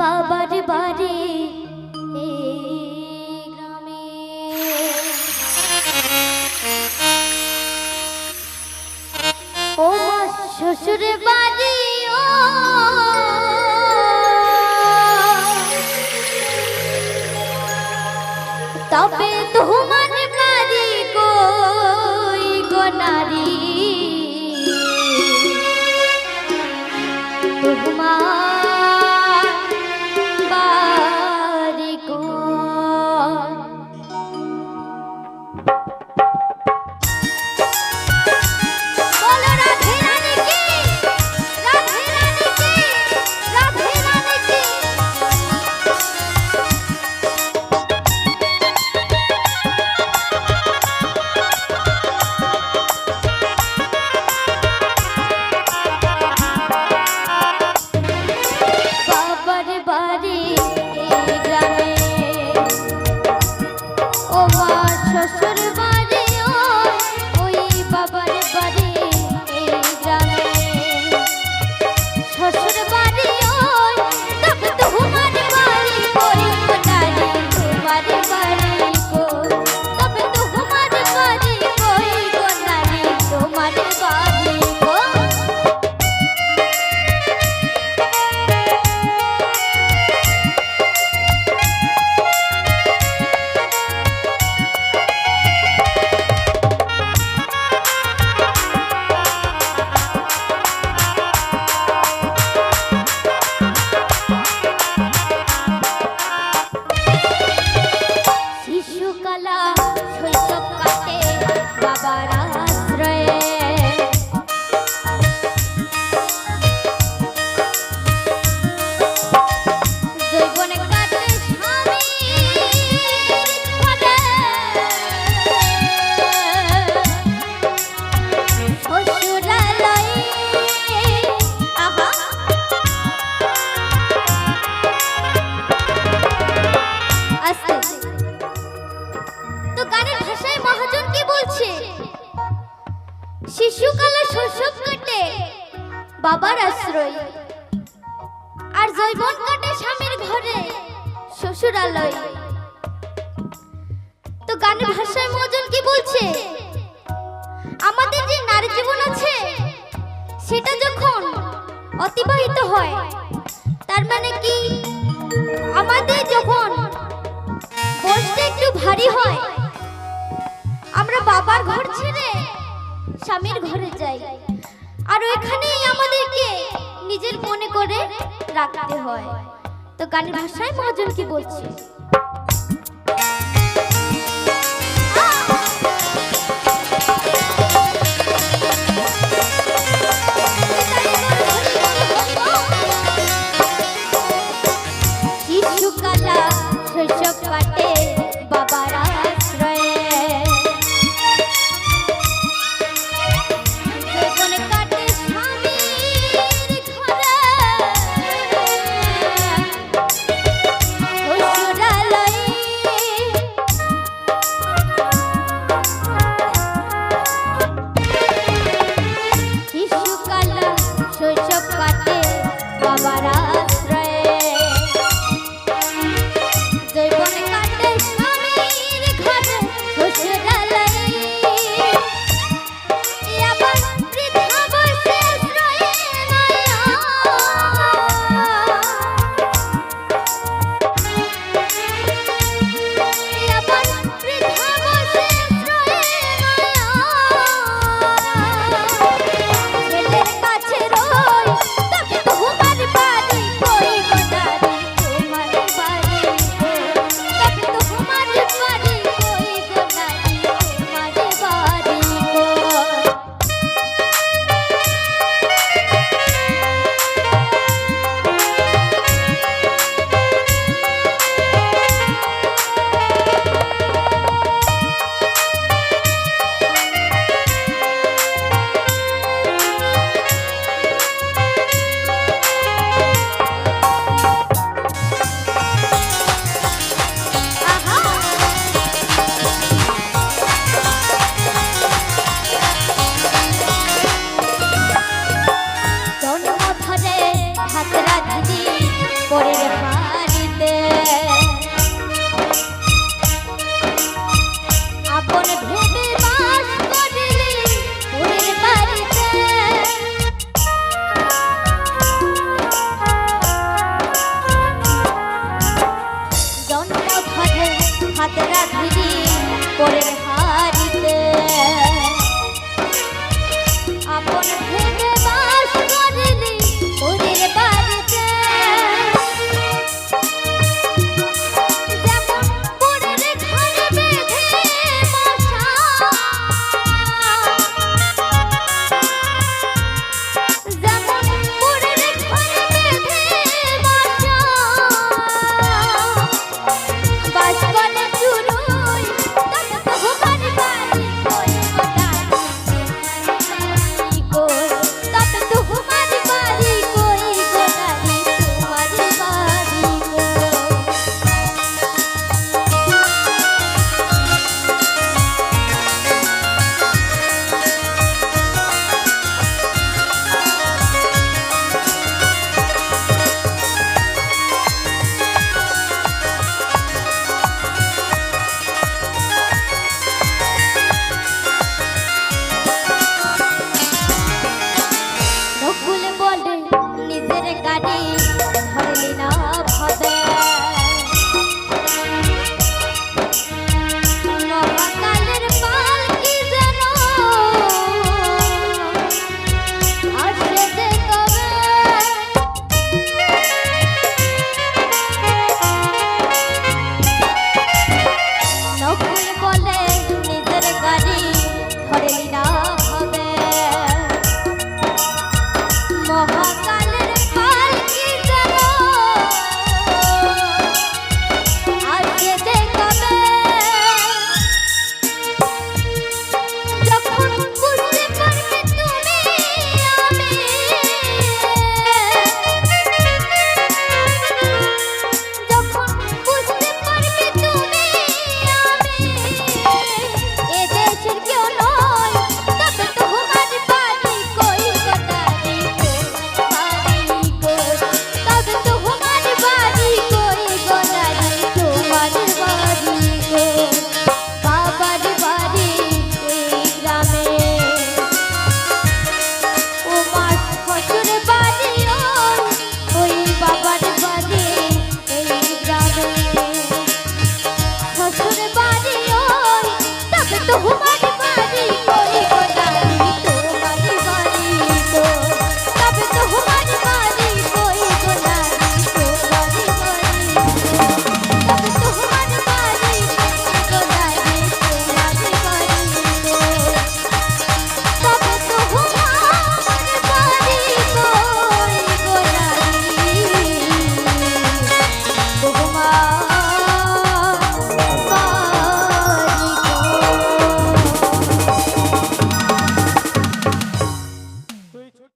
বাবার বাড়ি। কালা শৈশব কাটে বাবারা। বাবার আশ্রয়। আর জৈবন কাটে স্বামীর ঘরে, শ্বশুরালয়। তো গানের ভাষায় মজন কি বলছে? আমাদের যে নারী জীবন আছে, সেটা যখন অতিবাহিত হয়, তার মানে কি? আমাদের যখন বসতে একটু ভারী হয়, আমরা বাবার ঘর ছেড়ে স্বামীর ঘরে যাই। আর ওইখানেই আমাদেরকে নিজের মনে করে রাখতে হয়। তো গানের ভাষায় মহাজনকে বলছি। রাত রাধি ಮಾಡಲಿ